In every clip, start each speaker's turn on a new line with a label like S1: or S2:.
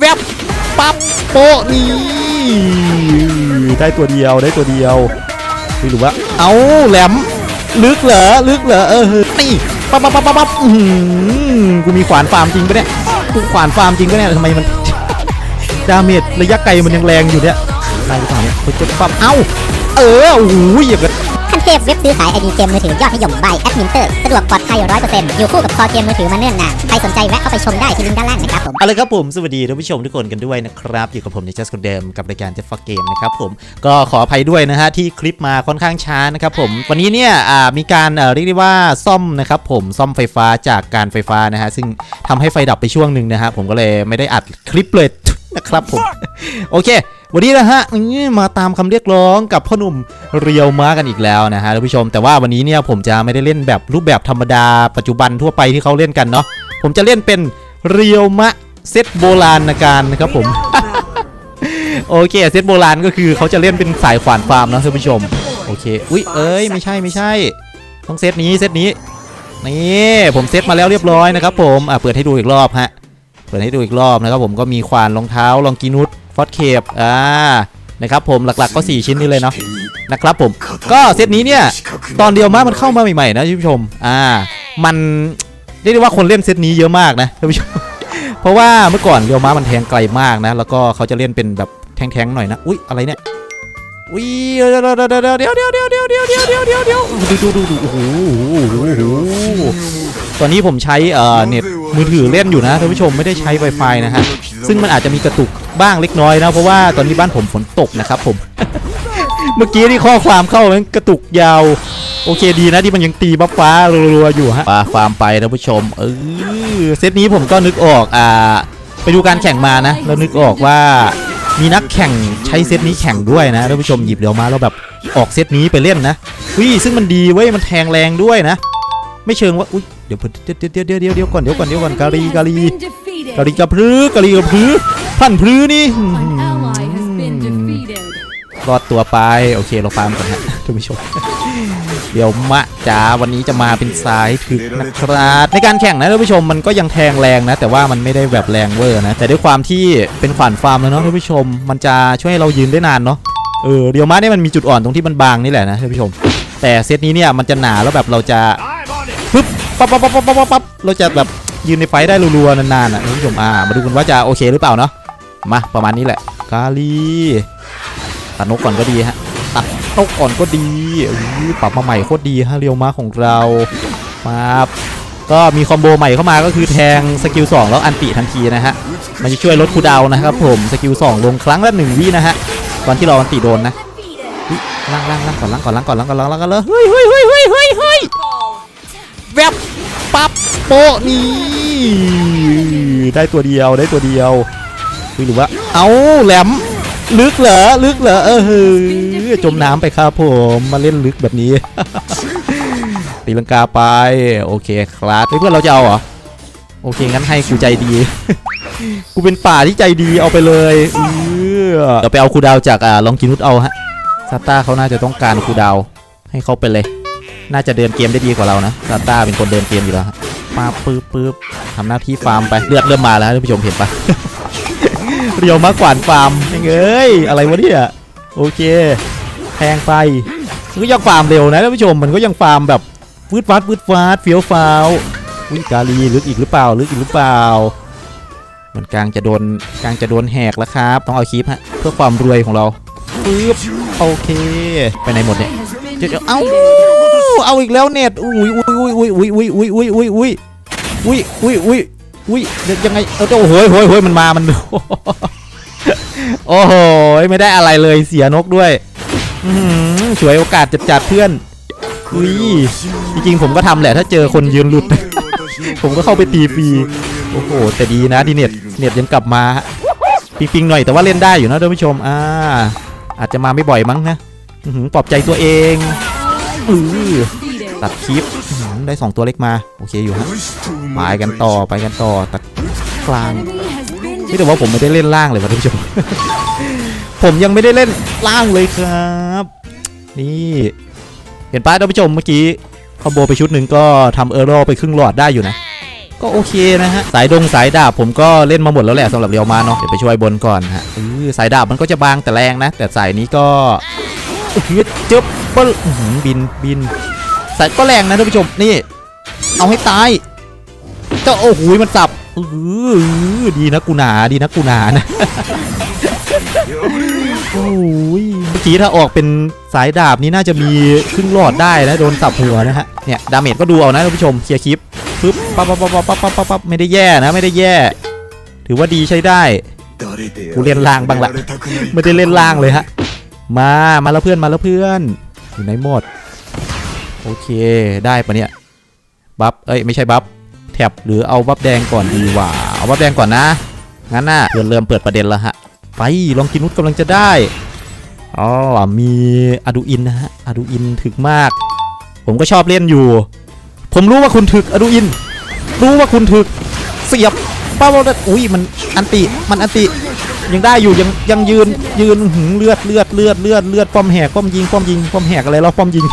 S1: แวบปั๊บโปะนี่ได้ตัวเดียวได้ตัวเดียวไม่รู้ว่าเอาแหลมลึกเหรอลึกเหรอเออนี่ปั๊บปั๊บปั๊บปั๊บปั๊บอื้อหือกูมีขวานฟาร์มจริงปะเนี่ยกูขวานฟาร์มจริงปะเนี่ยทำไมมันดาเมจระยะไกลมันยังแรงอยู่เนี่ยได้หรือเปล่าเนี่ยเขาจะปั๊บเอ้า เออโอ้โหอย่างกับ
S2: ขั้นเทพเว็บซื้อขายไอดีเกมมือถือยอดนิยม by แอดมินเตอร์สะดวกปลอดภัย100%อยู่คู่กับคอเกมมือถือมาเนิ่นนานใครสนใจแวะเข้าไปชมได้ที่ลิงก์ด้านล่างนะครับผม
S1: เอาละครับผมสวัสดีท่านผู้ชมทุกคนกันด้วยนะครับอยู่กับผมในจัสคนเดิมกับรายการเจ็ฟักเกมนะครับผมก็ขออภัยด้วยนะฮะที่คลิปมาค่อนข้างช้านะครับผมวันนี้เนี่ยอ่ามีการเอ่อเรียกได้ว่าซ่อมนะครับผมซ่อมไฟฟ้าจากการไฟฟ้านะฮะซึ่งทำให้ไฟดับไปช่วงหนึ่งนะฮะผมก็เลยไม่ได้อัดคลิปเลยนะครับผมโอเค วันนี้นะฮะมาตามคำเรียกร้องกับพ่อหนุ่มเรียวม้ากันอีกแล้วนะฮะท่านผู้ชม แต่ว่าวันนี้เนี่ยผมจะไม่ได้เล่นแบบรูปแบบธรรมดาปัจจุบันทั่วไปที่เขาเล่นกันเนาะผมจะเล่นเป็นเรียวมะเซตโบราณการนะครับผมโอเคเซตโบราณก็คือเขาจะเล่นเป็นสายขวานฟาร์มนะท่านผู้ชมโอเคอุ้ยเอ้ยไม่ใช่ไม่ใช่ ต้องเซตนี้เซตนี้นี่ผมเซตมาแล้วเรียบร้อยนะครับผมอะเปิดให้ดูอีกรอบฮะเปิดให้ดูอีกรอบนะครับผมก็มีควานรองเท้าลองกินุส ฟอสเคปอ่านะครับผมหลักๆก็ 4 ชิ้นนี้เลยเนาะนะครับผมก็เซตนี้เนี่ย ตอนเดียวมากมันเข้ามาใหม่ๆนะท่านผู้ชมอ่า มันเรียกได้ว่าคนเล่นเซตนี้เยอะมากนะท่านผู้ชมเพราะว่าเมื่อก่อนเรียวม้ามันแทงไกลมากนะ แล้วก็เขาจะเล่นเป็นแบบแทงๆหน่อยนะอุ้ยอะไรเนี่ยอุ้ยเดี๋ยวเดี๋ยวเดี๋ยวเดี๋ยวเดี๋ยวเดี๋ยวเดี๋ยวเดี๋ยวเดี๋ยวเดี๋ยวเดี๋ยวเดี๋ยวเดี๋ยวดูดูดูดูโอ้โหโอ้โหตอนนี้ผมใช้เอ่อเน็ตมือถือเล่นอยู่นะท่านผู้ชมไม่ได้ใช้ Wi-Fi นะฮะ ซึ่งมันอาจจะมีกระตุกบ้างเล็กน้อยนะเพราะว่าตอนนี้บ้านผมฝนตกนะครับผม เมื่อกี้ที่ข้อความเข้ามันกระตุกยาว โอเคดีนะที่มันยังตีบัฟฟ้ารัวๆอยู่ฮะปาฟาร์มไปท่านผู้ชม เออเซตนี้ผมก็นึกออกอ่าไปดูการแข่งมานะแล้วนึกออกว่ามีนักแข่งใช้เซตนี้แข่งด้วยนะท่านผู้ชมหยิบเดี๋ยวมาแล้วแบบออกเซตนี้ไปเล่นนะอุ้ยซึ่งมันดีเว้ยมันแทงแรงด้วยนะ ไม่เชิงว่าอุ้ย เดี๋ยวเดี๋ยวเดี๋ยวเดี๋ยวเดี๋ยวเดี๋ยวก่อนเดี๋ยวก่อนเดี๋ยวก่อนกาลีกาลีกาลีกระพื้อกาลีกระพรื้พันพื้นี่รอดตัวไปโอเคเราฟาร์มก่อนฮะท่านผู้ชมเดี๋ยวมะจ๋าวันนี้จะมาเป็นสายถึกนะครับในการแข่งนะท่านผู้ชมมันก็ยังแทงแรงนะ แต่ว่ามันไม่ได้แบบแรงเวอร์นะแต่ด้วยความที่เป็นขวานฟาร์มแล้วเนาะท่านผู้ชม มันจะช่วยให้เรายืนได้นานเนาะเออเดี๋ยวมะเนี่ยมันมีจุดอ่อนตรงที่มันบางนี่แหละนะท่านผู้ชม แต่เซตนี้เนี่ยมันจะหนาแล้วแบบเราจะปึ๊บ ปั๊บปั๊บปั๊บปั๊บปั๊บเราจะแบบยืนในไฟได้รัวๆนานๆอะท่านผู้ชมอ่ามาดูกันว่าจะโอเคหรือเปล่าเนาะมาประมาณนี้แหละกาลีตัดนกก่อนก็ดีฮะตัดนกก่อนก็ดีปรับมาใหม่โคตรดีฮะเรียวมาของเรามาก็มีคอมโบใหม่เข้ามาก็คือแทงสกิล2แล้วอันติทันทีนะฮะมันจะช่วยลดคูดาวนะครับผมสกิล2ลงครั้งละ1วินะฮะตอนที่เราอันติโดนนะล่างล่างล่างก่อนล่างก่อนล่างก่อนล่างก่อนล่างก่อนล่างก่อนเลยเฮ้ยเฮ้ยเฮ้ยเฮ้ยเฮ้ยเฮ้ย แวบปั๊บโปะนี่ได้ตัวเดียวได้ตัวเดียวไม่รู้ว่า เอาแหลมลึกเหรอลึกเหรอเออหือจมน้ำไปครับผมมาเล่นลึกแบบนี้ ตีลังกาไป โอเคครับเพื่อนเราจะเอาเหรอโอเคงั้นให้กูใจดี กูเป็นป่าที่ใจดีเอาไปเลยเออเดี๋ยวไปเอาคูดาวจากอ่าลองกินุสเอาฮะซาต้าเขาน่าจะต้องการคูดาวให้เขาไปเลย น่าจะเดินเกมได้ดีกว่าเรานะซาต้าเป็นคนเดินเกมอยู่แล้วฮะมาปึ๊บปึ๊บทำหน้าที่ฟาร์มไปเลือดเริ่มมาแล้วฮะท่านผู้ชมเห็นปะเรียวมากกว่านฟาร์มเอ้ยอะไรวะเนี่ยโอเคแพงไปมันก็ยังฟาร์มเร็วนะท่านผู้ชมมันก็ยังฟาร์มแบบวืดฟัดวืดฟาดเฟี้ยวฟ้าววิกาลีลึกอีกหรือเปล่าลึกอีกหรือเปล่ามันกลางจะโดนกลางจะโดนแหกแล้วครับ ต้องเอาคลิปฮะเพื่อความรวยของเราปึ๊บโอเค ไปไหนหมดเนี่ย
S3: Has been
S1: เดี๋ยวเอ้า
S3: defeated.
S1: เอาอีกแล้วเน็ตอุ้ยอุ้ยอุ้ยอุ้ยอุ้ยอุ้ยอุ้ยอุ้ยอุ้ยอุ้ยอุ้ยอุ้ยอุ้ยยังไงเออโอ้โหโหยโหยมันมามันโอ้โหไม่ได้อะไรเลยเสียนกด้วยเฉวยโอกาสจัดจัดเพื่อนอุ้ยจริงๆผมก็ทำแหละถ้าเจอคนยืนหลุด ผมก็เข้าไปตีฟรีโอ้โหแต่ดีนะที่เน็ตเน็ตยังกลับมาฮะปิงๆหน่อยแต่ว่าเล่นได้อยู่นะท่านผู้ชมอ่าอาจจะมาไม่บ่อยมั้งนะปลอบใจตัวเอง อือตัดคลิปอื้อหือได้ 2 ตัวเล็กมา โอเคอยู่ฮะไปกันต่อไปกันต่อตัดกลางนี่แต่ว่าผมไม่ได้เล่นล่างเลยว่ะท่านผู้ชมผมยังไม่ได้เล่นล่างเลยครับ นี่เห็นป้าท่านผู้ชมเมื่อกี้คอมโบไปชุดหนึ่งก็ทำเออร์โรไปครึ่งหลอดได้อยู่นะ ก็โอเคนะฮะ สายดงสายดาบผมก็เล่นมาหมดแล้วแหละสำหรับเรียวมาเนาะเดี๋ยวไปช่วยบนก่อนฮะเออสายดาบมันก็จะบางแต่แรงนะ แต่สายนี้ก็ โอ้โหจึ๊บปะบินบินสายก็แรงนะท่านผู้ชมนี่ เอาให้ตายเจ้าโอ้โหมันสับดีนะกูหนาดีนะกูหนานะโอ้ยเมื่อกี้ถ้าออกเป็นสายดาบนี่น่าจะมีครึ่งหลอดได้นะโดนสับหัวนะฮะเนี่ยดาเมจก็ดูเอานะท่านผู้ชมเคลียร์คลิปปึ๊บปั๊บปั๊บปั๊บปั๊บปั๊บปั๊บปั๊บไม่ได้แย่นะไม่ได้แย่ ถือว่าดีใช้ได้กูเล่นล่างบ้างละไม่ได้เล่นล่างเลยฮะ มา มาแล้วเพื่อนมาแล้วเพื่อน อยู่ไหนหมด โอเคได้ปะเนี่ย บัฟ เอ้ยไม่ใช่บัฟ แท็บหรือเอาบัฟแดงก่อนดีกว่า เอาบัฟแดงก่อนนะ งั้นน่ะเริ่มเริ่มเปิดประเด็นแล้วฮะ ไปลองกินนุชกำลังจะได้อ๋อมีอะดูอินนะฮะอะดูอินถึกมาก ผมก็ชอบเล่นอยู่ ผมรู้ว่าคุณถึกอะดูอิน รู้ว่าคุณถึก เสียบป้าบอลอุ้ยมันอันติ มันอันติ ยังได้อยู่ยังยังยืนยืนหือเลือดเลือดเลือดเลือดเลือดป้อมแหกป้อมยิงป้อมยิงป้อมแหกอะไรแล้วป้อมยิง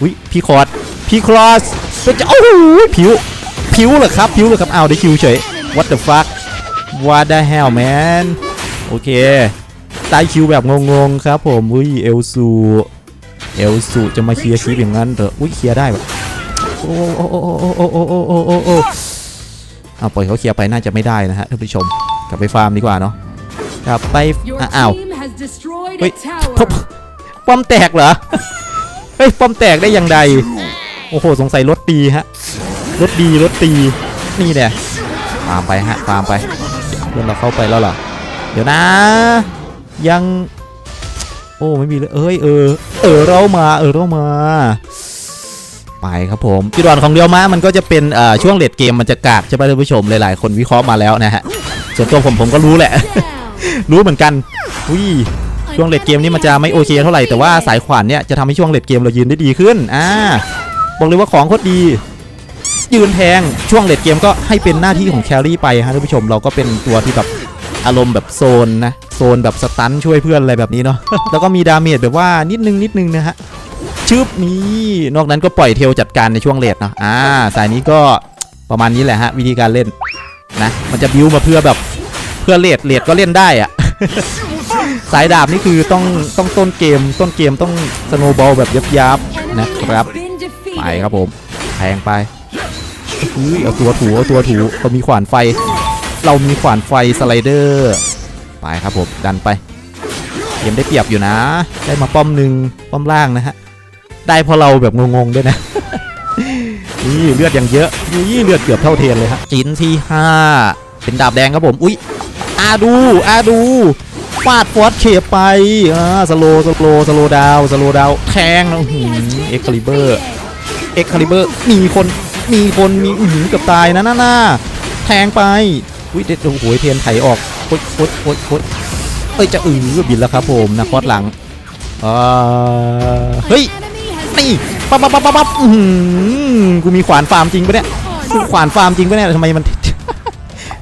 S1: อุ้ยพี่คอร์ดพี่ครอสเป็นจะโอ้โหผิวผิวเหรอครับผิวเหรอครับเอาได้คิวเฉย what the fuck what the hell man โอเคได้คิวแบบงงๆครับผมอุ้ยเอลซูเอลซูจะมาเคลียร์คลิปอย่างนั้นเหรออุ้ยเคลียร์ได้แบบโอ้โอ้โอ้โอ้โอ้โอ้โอ้โอ้โอ้โอ้เอาปล่อยเขาเคลียร์ไปน่าจะไม่ได้นะฮะท่านผู้ชม กลับไปฟาร์มดีกว่าเนาะกลับไป
S3: Your
S1: อะอ้าว
S3: team has destroyed a
S1: Wait,
S3: tower.
S1: ป้อมป้อมแตกเหรอเฮ้ยป้อมแตกได้อย่างใดโอ้โหสงสัยรถดีฮะรถดีรถตีนี่เนี่ยฟาร์มไปฮะฟาร์มไปเพื่อนเราเข้าไปแล้วเหรอเดี๋ยวนะ ยัง โอ้ไม่มีเลยเอ้ยเออเออเรามาเออเรามาไปครับผมจุดอ่อนของเดียวมามันก็จะเป็นเอ่อช่วงเลดเกมมันจะกากใช่ไหมท่านผู้ชมหลายๆ คนวิเคราะห์มาแล้วนะฮะ ส่วนตัวผมผมก็รู้แหละ รู้เหมือนกันอุ้ยช่วงเลดเกมนี่มันจะไม่โอเคเท่าไหร่แต่ว่าสายขวานเนี่ยจะทำให้ช่วงเลดเกมเรายืนได้ดีขึ้นอ่าบอกเลยว่าของโคตรดี ยืนแทงช่วงเลดเกมก็ให้เป็นหน้าที่ของแครี่ไปฮะท่านผู้ชมเราก็เป็นตัวที่แบบอารมณ์แบบโซนนะโซนแบบสตันช่วยเพื่อนอะไรแบบนี้เนาะแล้วก็มีดาเมจแบบว่านิดนึงนิดนึงนะฮะชึบนี้นอกนั้นก็ปล่อยเทลจัดการในช่วงเลดเนาะอ่าสายนี้ก็ประมาณนี้แหละฮะวิธีการเล่น นะมันจะบิวมาเพื่อแบบเพื่อเลดเลดก็เล่นได้อะสายดาบนี่คือต้องต้องต้นเกมต้นเกมต้องสโนบอลแบบยับยับนะครับ ไปครับผมแทงไปเอาตัวถูเอาตัวถูเรามีขวานไฟ เรามีขวานไฟสไลเดอร์ไปครับผมดันไปเกมได้เปรียบอยู่นะ ได้มาป้อมหนึ่งป้อมล่างนะฮะได้เพอเราแบบงงๆด้วยนะ นี่เลือดอย่างเยอะนี่เลือดเกือบเท่าเทียนเลยฮะจินที่ห้าเป็นดาบแดงครับผม อุ้ยอาดูอาดูฟาดฟอสเคไปอ่าสโลสโลสโลดาวสโลดาวแทงแล้วหืมเอ็กคาลิเบอร์เอ็กคาลิเบอร์มีคนมีคนมีอื้อหือกับตายนะน่าน่าแทงไปอุ้ยเด็ดโอ้โหเทียนไถออกโคตรโคตรโคตรโคตรเอ้ยจะอือบินแล้วครับผมนะคอดหลังอ่าเฮ้ย นี่ปั๊บปั๊บปั๊บปั๊บปั๊บอื้อหือกูมีขวานฟาร์มจริงปะเนี่ยกูขวานฟาร์มจริงปะเนี่ยทำไมมัน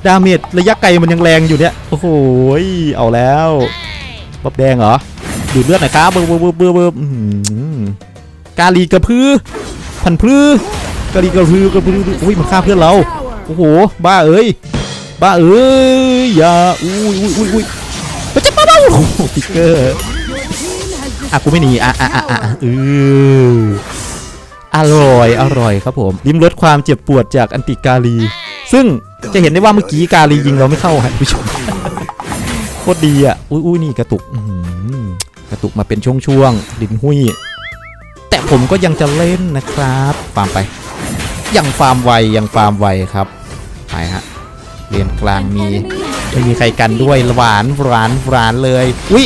S1: ดาเมจระยะไกลมันยังแรงอยู่เนี่ยโอ้โหเอาแล้วบ๊อบแดงเหรอดูดเลือดหน่อยครับเบอร์เบอร์เบอร์เบอร์เบอร์อื้อหือกาลีกระพือพันพือกาลีกระพือกระพืออุ้ยมันฆ่าเพื่อนเราโอ้โหบ้าเอ้ยบ้าเอ้ยอย่าอุ้ยอุ้ยอุ้ยอุ้ยมันจะป้าบ้าโอ้โหฟิกเกอร์ อะกูไม่หนีอะอะอะอะเอออร่อยอร่อยครับผมลิ้มรสความเจ็บปวดจากอันติกาลี ซึ่งจะเห็นได้ว่าเมื่อกี้กาลียิงเราไม่เข้าครับผู้ชมโคตรดีอะอุ้ยอุ้ยนี่กระตุกกระตุกมาเป็นช่วงๆดินหุยแต่ผมก็ยังจะเล่นนะครับฟาร์มไปยังฟาร์มไวยังฟาร์มไวครับไปฮะเรียนกลางมีไม่มีใครกันด้วยหวานหวานหวานเลยอุ้ย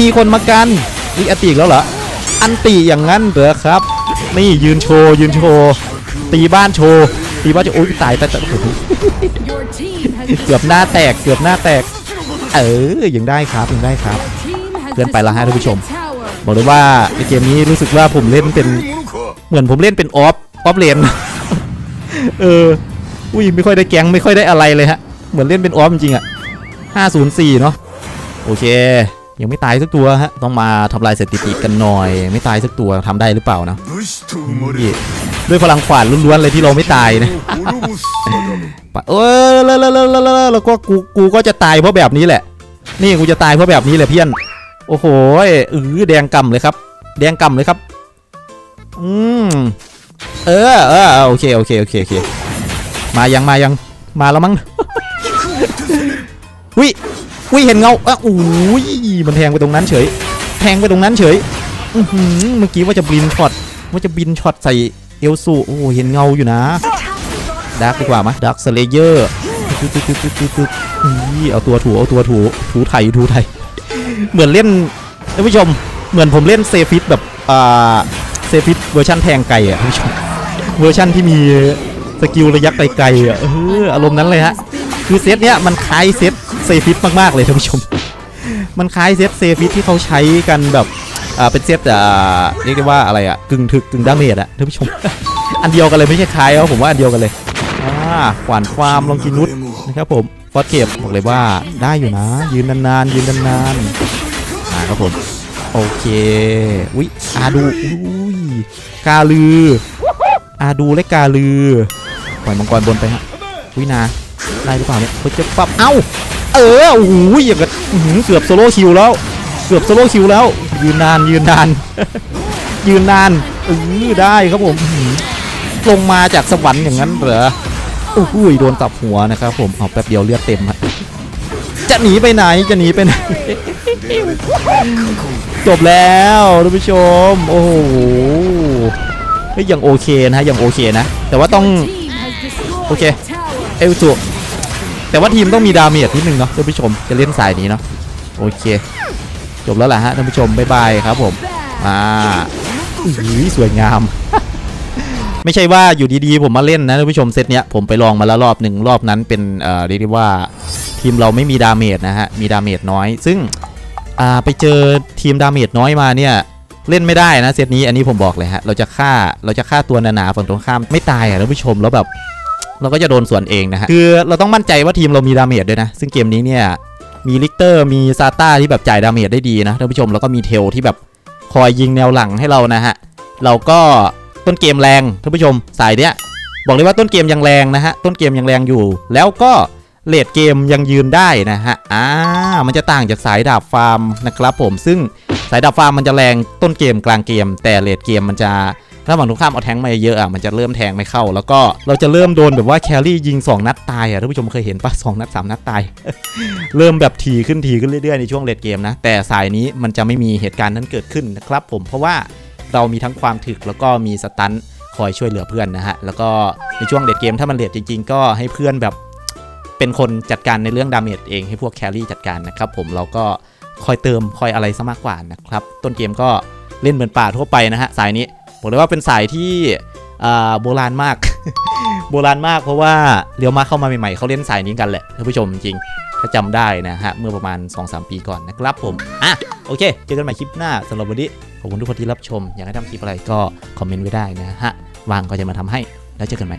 S1: มีคนมากัน อุ้ยอติอีกแล้วเหรอ อันติอย่างนั้นเหรอครับ นี่ยืนโชว์ยืนโชว์ตีบ้านโชว์ตีบ้านโชว์อุ้ยตายแต่เกือบหน้าแตกเกือบหน้าแตก เออยังได้ครับยังได้ครับเกินไปล้วฮะท่านผู้ชม บอกเลยว่าในเกมนี้รู้สึกว่าผมเล่นเป็นเหมือนผมเล่นเป็นออฟออฟเลนเอออุ้ยไม่ค่อยได้แก๊งไม่ค่อยได้อะไรเลยฮะเหมือนเล่นเป็นออฟจริงๆอะ504 เนาะโอเค ยังไม่ตายสักตัวฮะ ต้องมาทำลายสถิติกันหน่อย ไม่ตายสักตัวทำได้หรือเปล่านะด้วยพลังขวานล้วนๆเลยที่เราไม่ตายนะเออแล้วแล้วแล้วแล้วก็กูกูก็จะตายเพราะแบบนี้แหละ นี่กูจะตายเพราะแบบนี้แหละเพี่อนโอ้โหเออแดงกำเลยครับ แดงกำเลยครับ อืมเออเออโอเคโอเคโอเคโอเค มายังมายังมาแล้วมั้งวิ วิเห็นเงาอะโอ้ยมันแทงไปตรงนั้นเฉย แทงไปตรงนั้นเฉยอือหือเมื่อกี้ว่าจะบินช็อตว่าจะบินช็อตใส่เอลซูโอ้เห็นเงาอยู่นะดาร์กดีกว่ามะดาร์กสเลเยอร์เอาตัวถูเอาตัวถูถูไทยถูไทยเหมือนเล่นท่านผู้ชมเหมือนผมเล่นเซฟิตแบบอ่าเซฟิตเวอร์ชันแทงไกลอะท่านผู้ชมเวอร์ชันที่มีสกิลระยะไกลๆอะเอออารมณ์นั้นเลยฮะ คือเซตเนี้ยมันคล้ายเซตเซฟิตมาก ๆ เลยท่านผู้ชม มันคล้ายเซตเซฟิตที่เขาใช้กันแบบอ่าเป็นเซตอ่าเรียกได้ว่าอะไรอะกึ่งถึกกึ่งดาเมจอะท่านผู้ชม อันเดียวกันเลยไม่ใช่คล้ายแล้วผมว่าอันเดียวกันเลยอ่าขวานฟามลองกินนุชนะครับผมฟอสเก็บบอกเลยว่าได้อยู่นะ ยืนนานๆยืนนานๆอ่าครับผมโอเควิอาดูอุ้ยกาลืออาดูและกาลือปล่อยมังกรบนไปฮะวินา ได้หรือเปล่าเนี่ยเขาจะปรับเอ้า เออโอ้โหอย่างกับเกือบโซโล่คิวแล้ว เกือบโซโล่คิวแล้ว ยืนนานยืนนาน ยืนนานเออได้ครับผมลงมาจากสวรรค์อย่างนั้นเหรอโอ้โหโดนตับหัวนะครับผมเอาแป๊บเดียวเลือดเต็มฮะจะหนีไปไหนจะหนีไปไหนจบแล้วท่านผู้ชม โอ้โหยังโอเคนะฮะยังโอเคนะ แต่ว่าต้อง
S3: Team has destroyed
S1: Okay.
S3: a tower.
S1: เอลจู แต่ว่าทีมต้องมีดาเมจนิดนึงเนาะท่านผู้ชมจะเล่นสายนี้เนาะโอเค จบแล้วแหละฮะท่านผู้ชมบ๊ายบายครับผมอ่าอุ้ยสวยงาม ไม่ใช่ว่าอยู่ดีๆ ผมมาเล่นนะท่านผู้ชมเซตเนี้ยผมไปลองมาแล้วรอบหนึ่งรอบนั้นเป็นเอ่อเรียกได้ว่าทีมเราไม่มีดาเมจนะฮะมีดาเมจน้อย ซึ่งอ่าไปเจอทีมดาเมจน้อยมาเนี่ยเล่นไม่ได้นะเซตนี้อันนี้ผมบอกเลยฮะเราจะฆ่าเราจะฆ่าตัวหนาๆฝั่งตรงข้ามไม่ตายอะท่านผู้ชมแล้วแบบ เราก็จะโดนส่วนเองนะฮะคือเราต้องมั่นใจว่าทีมเรามีดาเมจด้วยนะ ซึ่งเกมนี้เนี่ยมีลิกเตอร์มีซาต้าที่แบบจ่ายดาเมจได้ดีนะท่านผู้ชมแล้วก็มีเทลที่แบบคอยยิงแนวหลังให้เรานะฮะเราก็ต้นเกมแรงท่านผู้ชมสายเนี้ยบอกเลยว่าต้นเกมยังแรงนะฮะต้นเกมยังแรงอยู่ แล้วก็เลดเกมยังยืนได้นะฮะอ่ามันจะต่างจากสายดาบฟาร์มนะครับผมซึ่งสายดาบฟาร์มมันจะแรงต้นเกมกลางเกม แต่เลดเกมมันจะ ถ้าฝั่งตรงข้ามเอาแทงมาเยอะอะมันจะเริ่มแทงไม่เข้า แล้วก็เราจะเริ่มโดนแบบว่าแครี่ยิง 2 นัดตายอะท่านผู้ชมเคยเห็นปะสองนัด 3 นัดตาย เริ่มแบบทีขึ้นทีขึ้นเรื่อยๆในช่วงเลดเกมนะ แต่สายนี้มันจะไม่มีเหตุการณ์นั้นเกิดขึ้นนะครับผมเพราะว่าเรามีทั้งความถึกแล้วก็มีสตันคอยช่วยเหลือเพื่อนนะฮะแล้วก็ในช่วงเลดเกมถ้ามันเลดจริง ๆ ก็ให้เพื่อนแบบเป็นคนจัดการในเรื่องดาเมจเองให้พวกแครี่จัดการนะครับผมเราก็คอยเติมคอยอะไรซะมากกว่านะครับต้นเกมก็เล่นเหมือนป่าทั่วไปนะฮะสายนี้ บอกเลยว่าเป็นสายที่โบราณมาก โบราณมากเพราะว่าเลี้ยวมาเข้ามาใหม่ๆเขาเล่นสายนี้กันแหละท่านผู้ชมจริงถ้าจำได้นะฮะ เมื่อประมาณ 2-3 ปีก่อนนะครับผม อะ โอเค เจอกันใหม่คลิปหน้าสำหรับวันนี้ ขอบคุณทุกคนที่รับชม อยากให้ทำคลิปอะไรก็คอมเมนต์ไว้ได้นะฮะ วางก็จะมาทำให้ แล้วเจอกันใหม่